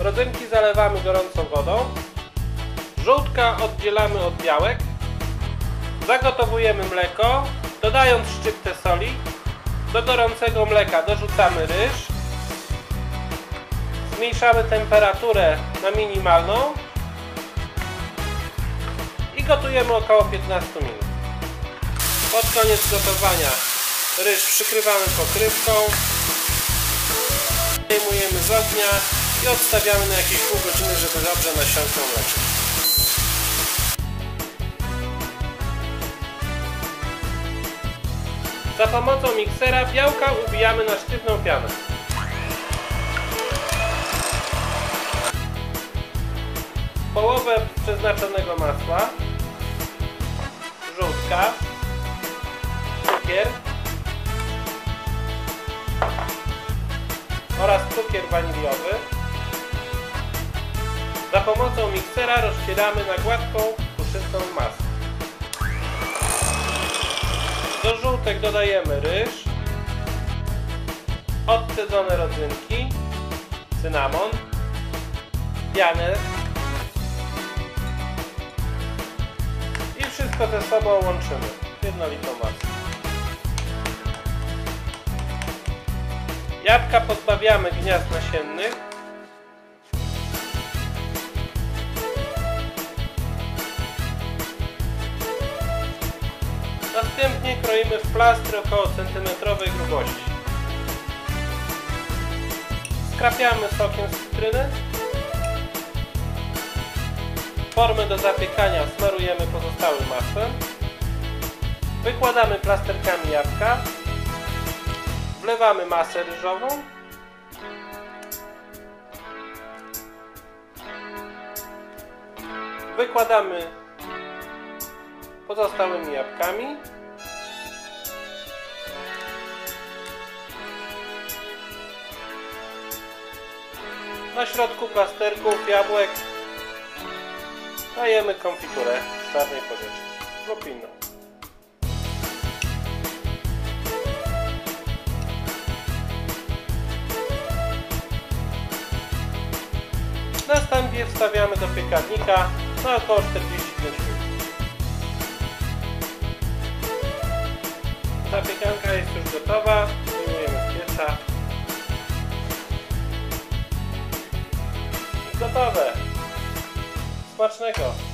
Rodzynki zalewamy gorącą wodą. Żółtka oddzielamy od białek. Zagotowujemy mleko, dodając szczyptę soli. Do gorącego mleka dorzucamy ryż. Zmniejszamy temperaturę na minimalną i gotujemy około 15 minut. Pod koniec gotowania ryż przykrywamy pokrywką, zdejmujemy z ognia i odstawiamy na jakieś pół godziny, żeby dobrze nasiąkło mleko. Za pomocą miksera białka ubijamy na sztywną pianę. Połowę przeznaczonego masła, żółtka, cukier oraz cukier waniliowy. Za pomocą miksera rozcieramy na gładką, puszystą masę. Do żółtek dodajemy ryż, odcedzone rodzynki, cynamon, pianę i wszystko ze sobą łączymy w jednolitą masę. Jabłka pozbawiamy gniazd nasiennych. Następnie kroimy w plastry około centymetrowej grubości. Skrapiamy sokiem z cytryny. Formę do zapiekania smarujemy pozostałym masłem. Wykładamy plasterkami jabłka. Wlewamy masę ryżową. Wykładamy pozostałymi jabłkami. Na środku plasterków jabłek dajemy konfiturę z czarnej porzeczki lupinną. Następnie wstawiamy do piekarnika na około 45 minut. Zapiekanka jest już gotowa, Smacznego!